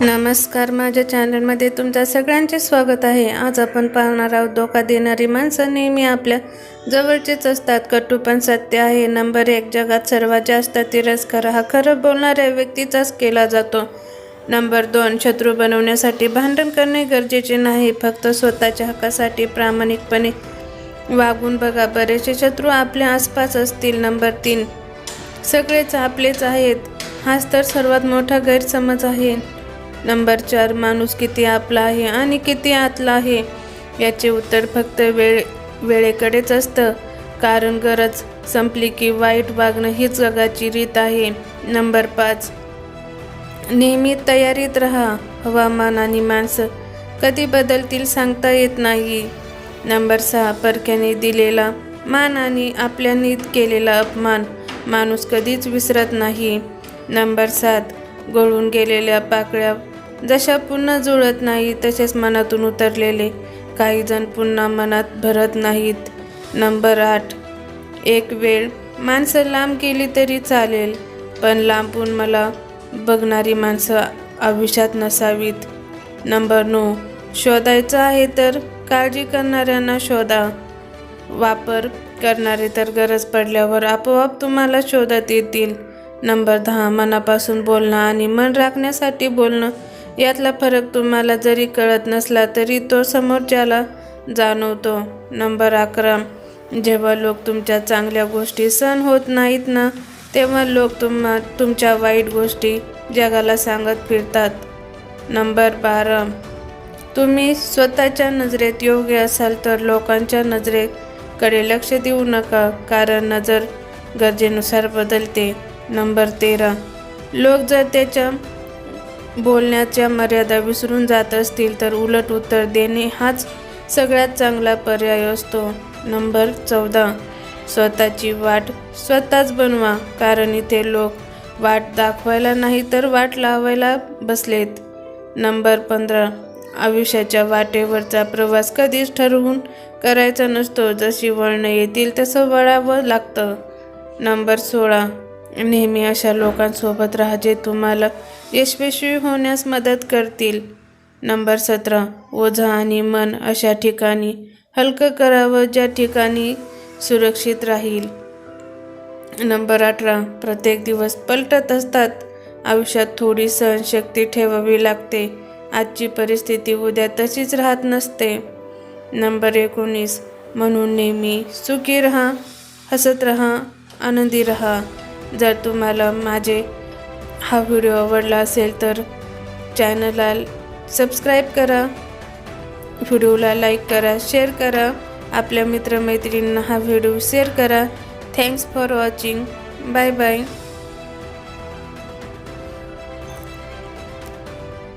नमस्कार माझ्या चॅनलमध्ये तुमचं सगळ्यांचे स्वागत आहे. आज आपण पाहणार आहोत धोका देणारी माणसं नेहमी आपल्या जवळचेच असतात. कटू पण सत्य आहे. नंबर एक जगात सर्वात जास्त तिरस्कार हा खरं बोलणाऱ्या व्यक्तीचाच केला जातो. नंबर दोन शत्रू बनवण्यासाठी भांडण करणे गरजेचे नाही. फक्त स्वतःच्या हक्कासाठी प्रामाणिकपणे वागून बघा. बरेचसे शत्रू आपल्या आसपास असतील. नंबर तीन सगळेच आपलेच आहेत. हाच तर सर्वात मोठा गैरसमज आहे. नंबर चार माणूस किती आपला आहे आणि किती आतला आहे? याचे उत्तर फक्त वेळ वेळेकडेच असतं. कारण गरज संपली की वाईट वागणं हीच जगाची रीत आहे. नंबर पाच नेहमी तयारीत राहा. हवामान आणि माणसं कधी बदलतील सांगता येत नाही. नंबर सहा परक्याने दिलेला मान आणि आपल्याने केलेला अपमान माणूस कधीच विसरत नाही. नंबर सात गळून गेलेल्या पाकळ्या जशा पुन्हा जुळत नाही तसेच मनातून उतरलेले काही जण पुन्हा मनात भरत नाहीत. नंबर आठ एक वेळ माणसं लांब गेली तरी चालेल पण लांबून मला बघणारी माणसं आयुष्यात नसावीत. नंबर नऊ शोधायचं आहे तर काळजी करणाऱ्यांना शोधा. वापर करणारे तर गरज पडल्यावर आपोआप तुम्हाला शोधात येतील. नंबर दहा मनापासून बोलणं आणि मन राखण्यासाठी बोलणं यातला फरक तुम्हाला जरी कळत नसला तरी तो समोरच्याला जाणवतो. नंबर अकरा. जेव्हा लोक तुमच्या चांगल्या गोष्टी सहन होत नाहीत ना तेव्हा लोक तुम्हा तुमच्या वाईट गोष्टी जगाला सांगत फिरतात. नंबर बारा. तुम्ही स्वतःच्या नजरेत योग्य असाल तर लोकांच्या नजरेकडे लक्ष देऊ नका कारण नजर गरजेनुसार बदलते. नंबर तेरा. लोक जर त्याच्या बोलण्याच्या मर्यादा विसरून जात असतील तर उलट उत्तर देणे हाच सगळ्यात चांगला पर्याय असतो. नंबर चौदा. स्वतःची वाट स्वतःच बनवा कारण इथे लोक वाट दाखवायला नाही तर वाट लावायला बसलेत. नंबर पंधरा. आयुष्याच्या वाटेवरचा प्रवास कधीच ठरवून करायचा नसतो. जशी वळणं येतील तसं वळावं लागतं. नंबर सोळा. नेहमी अशा लोकांसोबत राहा जे तुम्हाला यशस्वी होण्यास मदत करतील. नंबर सतरा. ओझा आणि मन अशा ठिकाणी हलकं करावं ज्या ठिकाणी सुरक्षित राहील. नंबर अठरा. प्रत्येक दिवस पलटत असतात. आयुष्यात थोडी सहनशक्ती ठेवावी लागते. आजची परिस्थिती उद्या तशीच राहत नसते. नंबर एकोणीस. म्हणून नेहमी सुखी रहा हसत रहा आनंदी रहा. जर तुम्हाला माझे हा व्हिडिओ आवडला असेल तर चॅनलला सबस्क्राईब करा व्हिडिओला लाईक करा शेअर करा आपल्या मित्रमैत्रिणींना हा व्हिडिओ शेअर करा. Thanks for watching bye bye